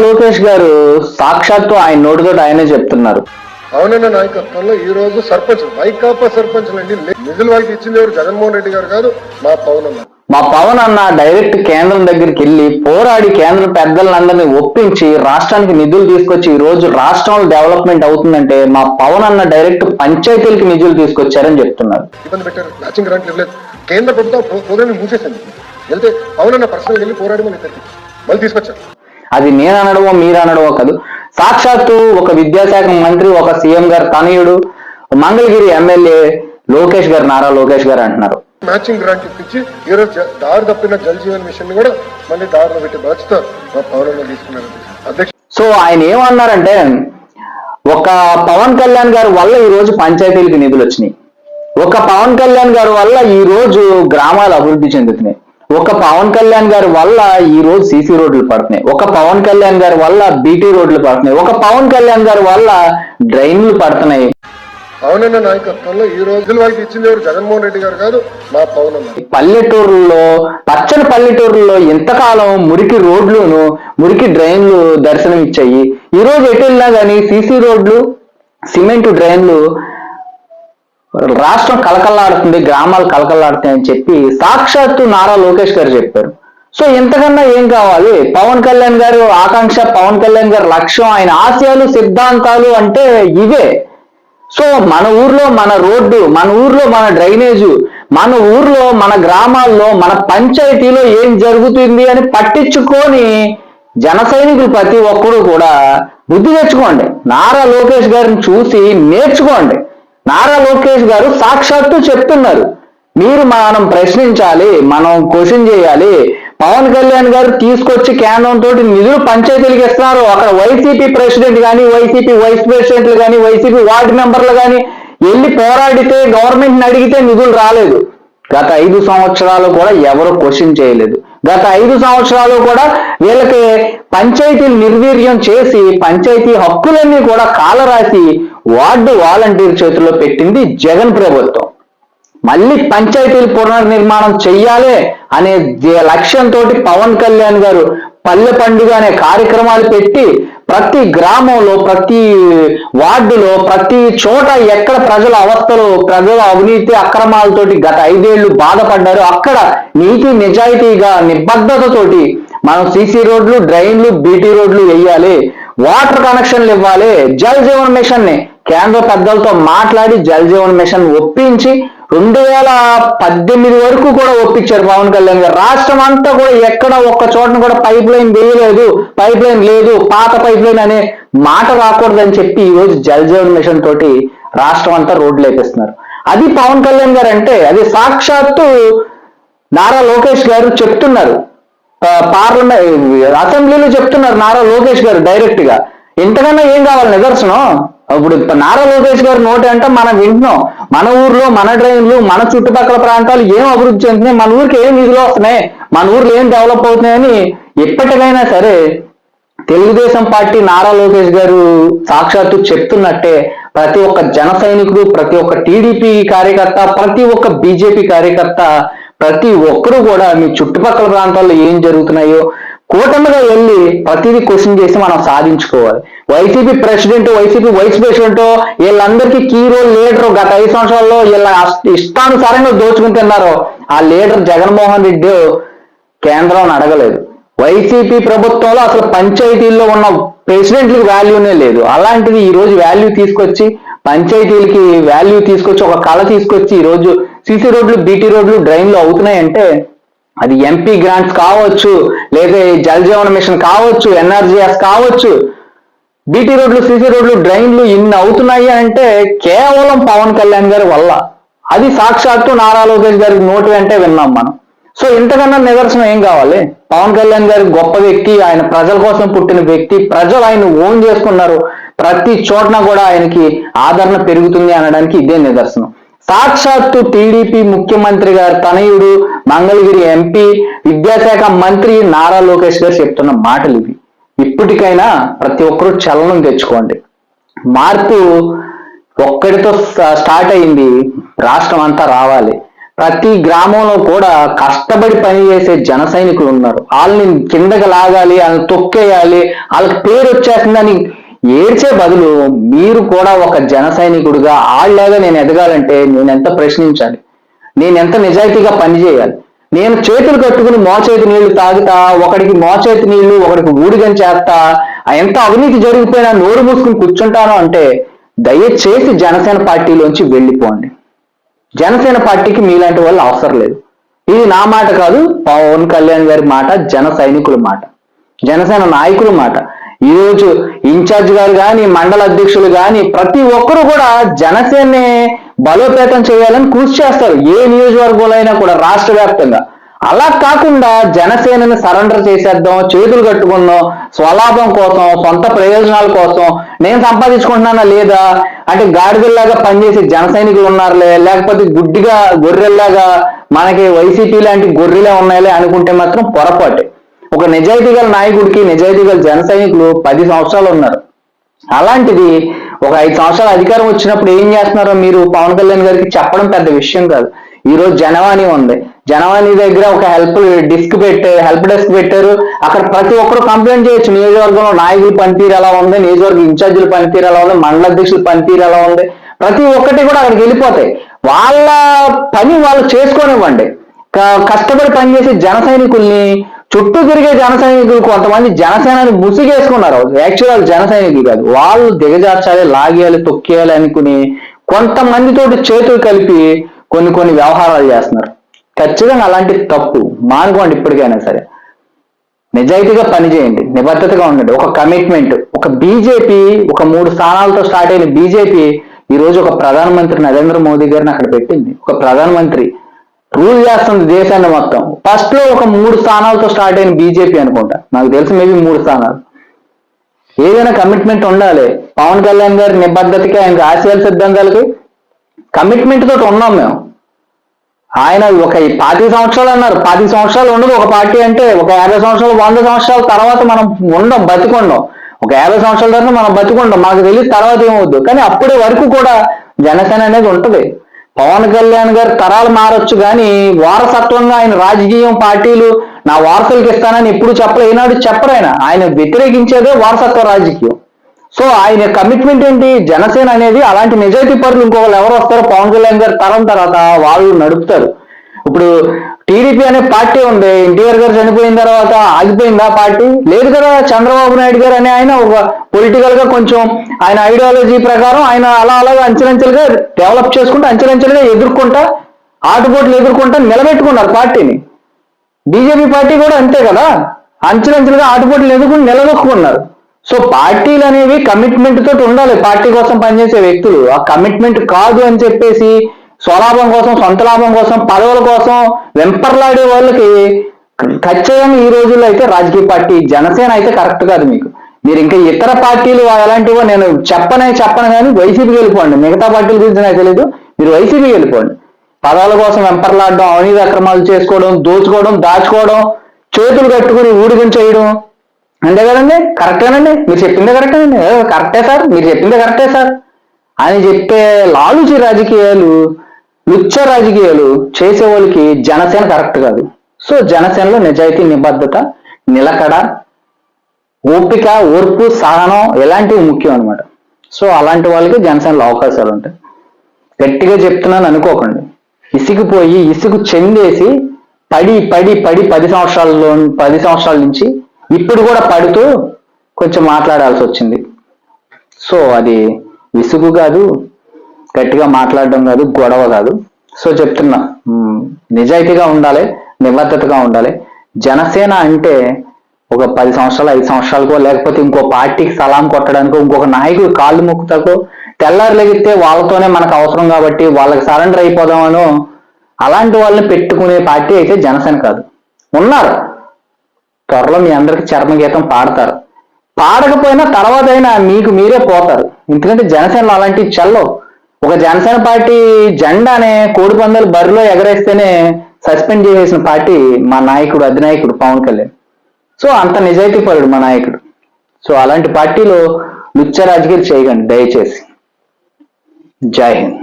లోకేష్ గారు సాక్షాత్తు ఆయన నోటితో ఆయనే చెప్తున్నారు. పవనన్న నాయకత్వంలో ఈ రోజు సర్పంచ్ వైకాపా సర్పంచ్లు అండి నిధులు వాళ్ళకి ఇచ్చింది ఎవరు? జగన్మోహన్ రెడ్డి గారు కాదు మా పవనన్న. మా పవన్ అన్న డైరెక్ట్ కేంద్రం దగ్గరికి వెళ్ళి పోరాడి కేంద్ర పెద్దలందరినీ ఒప్పించి రాష్ట్రానికి నిధులు తీసుకొచ్చి ఈ రోజు రాష్ట్రంలో డెవలప్మెంట్ అవుతుందంటే మా పవన్ అన్న డైరెక్ట్ పంచాయతీలకి నిధులు తీసుకొచ్చారని చెప్తున్నారు. ఇబ్బంది పెట్టారు. మ్యాచింగ్ గ్రాంట్లు ఇవ్వలేదు. కేంద్ర ప్రభుత్వం ప్రో- ప్రోగ్రామ్ మూసేసింది. వెళ్తే పవనన్న పర్సనల్ వెళ్ళి పోరాడి మళ్ళీ తీసుకొచ్చారు. అది నేను అనడమో మీరు అనడమో కాదు. సాక్షాత్తు ఒక విద్యాశాఖ మంత్రి ఒక సీఎం గారు తనయుడు మంగళగిరి ఎమ్మెల్యే లోకేష్ గారు నారా లోకేష్ గారు అంటున్నారు. మ్యాచింగ్ గ్రాంట్ ఇప్పించి ఈ రోజు జ- దారి తప్పిన జల్ జీవన్ మిషన్ కూడా మళ్ళీ దారిలో పెట్టే బాధ్యత మా పవనన్న తీసుకున్నారు. అధ్యక్ష సో ఆయన ఏమన్నారంటే ఒక పవన్ కళ్యాణ్ గారి వల్ల ఈ రోజు పంచాయతీలకు నిధులు వచ్చినాయి. ఒక పవన్ కళ్యాణ్ గారి వల్ల ఈ రోజు గ్రామాలు అభివృద్ధి చెందుతున్నాయి. ఒక పవన్ కళ్యాణ్ గారి వల్ల ఈ రోజు సీసీ రోడ్లు పడుతున్నాయి. ఒక పవన్ కళ్యాణ్ గారి వల్ల బీటీ రోడ్లు పడుతున్నాయి. ఒక పవన్ కళ్యాణ్ గారి వల్ల డ్రైన్లు పడుతున్నాయి. పవనన్న నాయకత్వంలో ఈ రోజు వాళ్ళకి ఇచ్చింది ఎవరు? జగన్మోహన్ రెడ్డి గారు కాదు మా పవనన్న. పల్లెటూరులో పచ్చని పల్లెటూరులో ఇంతకాలం మురికి రోడ్లును మురికి డ్రైన్లు దర్శనం ఇచ్చాయి ఈ రోజు ఎటు వెళ్ళినా కానీ సీసీ రోడ్లు సిమెంట్ డ్రైన్లు రాష్ట్రం కలకల్లాడుతుంది గ్రామాలు కలకల్లాడుతాయి అని చెప్పి సాక్షాత్తు నారా లోకేష్ గారు చెప్పారు. సో ఇంతకన్నా ఏం కావాలి? పవన్ కళ్యాణ్ గారు ఆకాంక్ష పవన్ కళ్యాణ్ గారి లక్ష్యం ఆయన ఆశయాలు సిద్ధాంతాలు అంటే ఇవే. సో మన ఊర్లో మన రోడ్డు మన ఊర్లో మన డ్రైనేజు మన ఊర్లో మన గ్రామాల్లో మన పంచాయతీలో ఏం జరుగుతుంది అని పట్టించుకొని జన సైనికులు ప్రతి ఒక్కరు కూడా బుద్ధి తెచ్చుకోండి. నారా లోకేష్ గారిని చూసి నేర్చుకోండి. నారా లోకేష్ గారు సాక్షాత్తు చెప్తున్నారు. మీరు మనం ప్రశ్నించాలి మనం క్వశ్చన్ చేయాలి. పవన్ కళ్యాణ్ గారు తీసుకొచ్చి కేంద్రం తోటి నిధులు పంచాయతీలకు ఇస్తున్నారు అక్కడ వైసీపీ ప్రెసిడెంట్ కానీ వైసీపీ వైస్ ప్రెసిడెంట్లు కానీ వైసీపీ వార్డు మెంబర్లు కానీ వెళ్ళి పోరాడితే గవర్నమెంట్ని అడిగితే నిధులు రాలేదు. గత ఐదు సంవత్సరాలు కూడా ఎవరు క్వశ్చన్ చేయలేదు. గత ఐదు సంవత్సరాలు కూడా వీళ్ళకి పంచాయతీలు నిర్వీర్యం చేసి పంచాయతీ హక్కులన్నీ కూడా కాలరాసి వార్డు వాలంటీర్ చేతుల్లో పెట్టింది జగన్ ప్రభుత్వం. మళ్ళీ పంచాయతీలు పునర్నిర్మాణం చెయ్యాలి అనే లక్ష్యంతో పవన్ కళ్యాణ్ గారు పల్లె పండుగ అనే కార్యక్రమాలు పెట్టి ప్రతి గ్రామంలో ప్రతి వార్డులో ప్రతి చోట ఎక్కడ ప్రజల అవస్థలు ప్రజల అవినీతి అక్రమాలతోటి గత ఐదేళ్ళు బాధపడ్డారు అక్కడ నీతి నిజాయితీగా నిబద్ధతతోటి మనం సీసీ రోడ్లు డ్రైన్లు బీటీ రోడ్లు వేయాలి. వాటర్ కనెక్షన్లు ఇవ్వాలి. జల్ జీవన్ మిషన్ని కేంద్ర పెద్దలతో మాట్లాడి జల్ జీవన్ మిషన్ ఒప్పించి రెండు వేల పద్దెనిమిది వరకు కూడా ఒప్పించారు పవన్ కళ్యాణ్ గారు. రాష్ట్రం అంతా కూడా ఎక్కడ ఒక్క చోటన కూడా పైప్ లైన్ వేయలేదు. పైప్ లైన్ లేదు. పాత పైప్ లైన్ అనే మాట రాకూడదని చెప్పి ఈ రోజు జల్ జీవన్ మిషన్ తోటి రాష్ట్రం అంతా రోడ్లు వేపిస్తున్నారు అది పవన్ కళ్యాణ్ గారు అంటే అది సాక్షాత్తు నారా లోకేష్ గారు చెప్తున్నారు. పార్లమెంట్ అసెంబ్లీలో చెప్తున్నారు నారా లోకేష్ గారు డైరెక్ట్గా. ఇంతకన్నా ఏం కావాలి నిదర్శనం? ఇప్పుడు నారా లోకేష్ గారు నోటి అంటే మనం వింటున్నాం. మన ఊర్లో మన డ్రైన్లు మన చుట్టుపక్కల ప్రాంతాలు ఏం అభివృద్ధి చెందుతున్నాయి? మన ఊరికి ఏం నిధులు వస్తున్నాయి? మన ఊర్లో ఏం డెవలప్ అవుతున్నాయని ఎప్పటికైనా సరే తెలుగుదేశం పార్టీ నారా లోకేష్ గారు సాక్షాత్తు చెప్తున్నట్టే ప్రతి ఒక్క జన సైనికుడు ప్రతి ఒక్క టీడీపీ కార్యకర్త ప్రతి ఒక్క బీజేపీ కార్యకర్త ప్రతి ఒక్కరూ కూడా మీ చుట్టుపక్కల ప్రాంతాల్లో ఏం జరుగుతున్నాయో కూటమిగా వెళ్ళి ప్రతిదీ క్వశ్చన్ చేసి మనం సాధించుకోవాలి. YCP president YCP vice president వీళ్ళందరికీ కీ రోల్ లీడర్ గత ఐదు సంవత్సరాల్లో వీళ్ళ ఇష్టానుసారంగా దోచుకుని ఆ లీడర్ జగన్మోహన్ రెడ్డి కేంద్రం అడగలేదు. వైసీపీ ప్రభుత్వంలో అసలు పంచాయతీల్లో ఉన్న ప్రెసిడెంట్లకు వాల్యూనే లేదు. అలాంటిది ఈ రోజు వాల్యూ తీసుకొచ్చి పంచాయతీలకి వాల్యూ తీసుకొచ్చి ఒక కళ తీసుకొచ్చి ఈ రోజు సీసీ రోడ్లు బీటీ రోడ్లు డ్రైన్లు అవుతున్నాయంటే అది ఎంపీ గ్రాంట్స్ కావచ్చు లేదా జల్ జీవన మిషన్ కావచ్చు ఎన్ఆర్జీఎస్ కావచ్చు బీటీ రోడ్లు సీసీ రోడ్లు డ్రైన్లు ఇన్ని అవుతున్నాయి అంటే కేవలం పవన్ కళ్యాణ్ గారి వల్ల. అది సాక్షాత్తు నారా లోకేష్ గారి నోటి అంటే విన్నాం మనం. సో ఇంతకన్నా నిదర్శనం ఏం కావాలి? పవన్ కళ్యాణ్ గారి గొప్ప వ్యక్తి ఆయన ప్రజల కోసం పుట్టిన వ్యక్తి ప్రజలు ఆయన ఓన్ చేసుకున్నారు. ప్రతి చోటన కూడా ఆయనకి ఆదరణ పెరుగుతుంది అనడానికి ఇదే నిదర్శనం. సాక్షాత్తు టీడీపీ ముఖ్యమంత్రి గారు తనయుడు మంగళగిరి ఎంపీ విద్యాశాఖ మంత్రి నారా లోకేష్ గారు చెప్తున్న మాటలు ఇవి. ఇప్పటికైనా ప్రతి ఒక్కరూ చలనం తెచ్చుకోండి. మార్పు ఒక్కడితో స్టార్ట్ అయింది రాష్ట్రం అంతా రావాలి. ప్రతి గ్రామంలో కూడా కష్టపడి పనిచేసే జన సైనికులు ఉన్నారు. వాళ్ళని కిందకి లాగాలి వాళ్ళని తొక్కేయాలి వాళ్ళకి పేరు వచ్చేసిందని ఏడ్చే బదులు మీరు కూడా ఒక జన సైనికుడిగా వాళ్ళలాగా నేను ఎదగాలంటే నేను ఎంత ప్రశ్నించాలి? నేను ఎంత నిజాయితీగా పనిచేయాలి నేను చేతులు కట్టుకుని మోచేతి నీళ్ళు తాగుతా ఒకడికి మోచేతి నీళ్ళు ఒకడికి ఊడిగం చేస్తా ఎంత అవినీతి జరిగిపోయినా నోరు మూసుకుని కూర్చుంటాను అంటే దయచేసి జనసేన పార్టీలోంచి వెళ్ళిపోండి. జనసేన పార్టీకి మీలాంటి వాళ్ళు అవసరం లేదు. ఇది నా మాట కాదు పవన్ కళ్యాణ్ గారి మాట జన సైనికుల మాట జనసేన నాయకుల మాట. ఈరోజు ఇన్ఛార్జ్ గారు కానీ మండల అధ్యక్షులు కానీ ప్రతి ఒక్కరు కూడా జనసేనని బలోపేతం చేయాలని కృషి చేస్తారు. ఏ నియోజకవర్గంలో అయినా కూడా రాష్ట్ర వ్యాప్తంగా. అలా కాకుండా జనసేనని సరెండర్ చేసేద్దాం చేతులు కట్టుకుందాం స్వలాభం కోసం సొంత ప్రయోజనాల కోసం నేను సంపాదించుకుంటున్నానా లేదా? అంటే గాడిదల్లాగా పనిచేసే జన సైనికులు ఉన్నారులే లేకపోతే గుడ్డిగా గొర్రెల్లాగా మనకి వైసీపీ లాంటి గొర్రెలే ఉన్నాయిలే అనుకుంటే మాత్రం పొరపాటే. ఒక నిజాయితీ గల నాయకుడికి నిజాయితీ గల జన సైనికులు పది సంవత్సరాలు ఉన్నారు. అలాంటిది ఒక ఐదు సంవత్సరాలు అధికారం వచ్చినప్పుడు ఏం చేస్తున్నారో మీరు పవన్ కళ్యాణ్ గారికి చెప్పడం పెద్ద విషయం కాదు. ఈ రోజు జనవాణి ఉంది. జనవాణి దగ్గర ఒక హెల్ప్ డిస్క్ పెట్టారు హెల్ప్ డెస్క్ పెట్టారు. అక్కడ ప్రతి ఒక్కరు కంప్లైంట్ చేయొచ్చు. నియోజకవర్గంలో నాయకులు పనితీరు ఎలా ఉంది? నియోజకవర్గ ఇన్ఛార్జీల పనితీరు ఎలా ఉంది? మండల అధ్యక్షుల పనితీరు ఎలా ఉంది? ప్రతి ఒక్కటి కూడా అక్కడికి వెళ్ళిపోతాయి. వాళ్ళ పని వాళ్ళు చేసుకోనివ్వండి. కష్టపడి పనిచేసే జన సైనికుల్ని చుట్టూ తిరిగే జన సైనికులు కొంతమంది జనసేనని ముసిగేసుకున్నారు. యాక్చువల్ జన సైనికులు కాదు. వాళ్ళు దిగజార్చాలి లాగేయాలి తొక్కేయాలి అనుకుని కొంతమందితో చేతులు కలిపి కొన్ని కొన్ని వ్యవహారాలు చేస్తున్నారు. ఖచ్చితంగా అలాంటి తప్పు మానుకోండి ఇప్పటికైనా సరే. నిజాయితీగా పనిచేయండి. నిబద్ధతగా ఉండండి. ఒక కమిట్మెంట్ ఒక బీజేపీ ఒక మూడు స్థానాలతో స్టార్ట్ అయిన బీజేపీ ఈ రోజు ఒక ప్రధానమంత్రి నరేంద్ర మోదీ గారిని అక్కడ పెట్టింది. ఒక ప్రధానమంత్రి రూల్ చేస్తుంది దేశాన్ని మొత్తం. ఫస్ట్లో ఒక మూడు స్థానాలతో స్టార్ట్ అయిన బీజేపీ అనుకుంటా. నాకు తెలిసి మేబీ మూడు స్థానాలు. ఏదైనా కమిట్మెంట్ ఉండాలి. పవన్ కళ్యాణ్ గారి నిబద్ధతకి ఆయన ఆశయాల సిద్ధాంతాలకి కమిట్మెంట్ తోటి ఉన్నాం మేము. ఆయన ఒక పాతి సంవత్సరాలు అన్నారు. పాతి సంవత్సరాలు ఉండదు. ఒక పార్టీ అంటే ఒక యాభై సంవత్సరాలు వంద సంవత్సరాల తర్వాత మనం ఉండం బతికుండం. ఒక యాభై సంవత్సరాల తర్వాత మనం బతికుండం. మాకు తెలియదు తర్వాత ఏమవుద్దు. కానీ అప్పటి వరకు కూడా జనసేన అనేది ఉంటది. పవన్ కళ్యాణ్ గారు తరాలు మారొచ్చు కానీ వారసత్వంగా ఆయన రాజకీయం పార్టీలు నా వారసులకు ఇస్తానని ఎప్పుడు చెప్పలే. ఈనాడు చెప్పరు ఆయన. ఆయన వ్యతిరేకించేదే వారసత్వ రాజకీయం. సో ఆయన కమిట్మెంట్ ఏంటి? జనసేన అనేది అలాంటి నిజాయితీ పరులు ఇంకొకరు ఎవరు వస్తారో పవన్ కళ్యాణ్ గారు తరం తర్వాత వాళ్ళు నడుపుతారు. ఇప్పుడు టీడీపీ అనే పార్టీ ఉంది. ఎన్టీఆర్ గారు చనిపోయిన తర్వాత ఆగిపోయిందా పార్టీ? లేదు కదా చంద్రబాబు నాయుడు గారు అనే ఆయన ఒక పొలిటికల్గా కొంచెం ఆయన ఐడియాలజీ ప్రకారం ఆయన అలా అలాగా అంచెలంచెలుగా డెవలప్ చేసుకుంటూ అంచెలంచెలుగా ఎదుర్కొంటా ఆటుపోట్లు ఎదుర్కొంటా నిలబెట్టుకున్నారు పార్టీని. బీజేపీ పార్టీ కూడా అంతే కదా. అంచెలంచెలుగా ఆటుపోట్లు ఎదుర్కొని నిలదొక్కున్నారు. సో పార్టీలు అనేవి కమిట్మెంట్ తోటి ఉండాలి. పార్టీ కోసం పనిచేసే వ్యక్తులు. ఆ కమిట్మెంట్ కాదు అని చెప్పేసి స్వలాభం కోసం సొంత లాభం కోసం పదవుల కోసం వెంపర్లాడే వాళ్ళకి ఖచ్చితంగా ఈ రోజుల్లో అయితే రాజకీయ పార్టీ జనసేన అయితే కరెక్ట్ కాదు మీకు. మీరు ఇంకా ఇతర పార్టీలు ఎలాంటివో నేను చెప్పనే చెప్పను కానీ వైసీపీకి వెళ్ళిపోండి. మిగతా పార్టీల గురించి నాకు తెలియదు మీరు వైసీపీకి వెళ్ళిపోండి. పదాల కోసం వెంపర్లాడడం అవినీతి అక్రమాలు చేసుకోవడం దోచుకోవడం దాచుకోవడం చేతులు కట్టుకుని ఊడిగం చేయడం. అంతే కదండి? కరెక్టేనండి మీరు చెప్పిందే కరెక్టేనండి కరెక్టే సార్. మీరు చెప్పిందే కరెక్టే సార్. అని చెప్పే లాలుచి రాజకీయాలు లుచ్చ రాజకీయాలు చేసే వాళ్ళకి జనసేన కరెక్ట్ కాదు. సో జనసేనలో నిజాయితీ నిబద్ధత నిలకడ ఓపిక ఓర్పు సహనం ఇలాంటివి ముఖ్యం అన్నమాట. సో అలాంటి వాళ్ళకి జనసేనలో అవకాశాలు ఉంటాయి. గట్టిగా చెప్తున్నాను అనుకోకండి. ఇసిగిపోయి ఇసుగు చెందేసి పడి పడి పడి పది సంవత్సరాల్లో పది సంవత్సరాల నుంచి ఇప్పుడు కూడా పడుతూ కొంచెం మాట్లాడాల్సి వచ్చింది. సో అది విసుగు కాదు గట్టిగా మాట్లాడడం కాదు గొడవ కాదు. సో చెప్తున్నా నిజాయితీగా ఉండాలి నిబద్ధతగా ఉండాలి. జనసేన అంటే ఒక పది సంవత్సరాలు ఐదు సంవత్సరాలకో లేకపోతే ఇంకో పార్టీకి సలాం కొట్టడానికో ఇంకొక నాయకుడు కాళ్ళు మొక్కుతాకో తెల్లారు లెగితే వాళ్ళతోనే మనకు అవసరం కాబట్టి వాళ్ళకి సరెండర్ అయిపోదామనో అలాంటి వాళ్ళని పెట్టుకునే పార్టీ అయితే జనసేన కాదు. ఉన్నారు. త్వరలో మీ అందరికి చర్మగీతం పాడతారు. పాడకపోయినా తర్వాత అయినా మీకు మీరే పోతారు. ఎందుకంటే జనసేనలో అలాంటివి చల్లవు. ఒక జనసేన పార్టీ జెండానే కోడి పందాలు బరిలో ఎగరేస్తేనే సస్పెండ్ చేసేసిన పార్టీ మా నాయకుడు అధినాయకుడు పవన్ కళ్యాణ్. సో అంత నిజాయితీ పరుడు మా నాయకుడు. సో అలాంటి పార్టీలో లుచ్చ రాజకీయాలు చేయకండి దయచేసి. జై హింద్.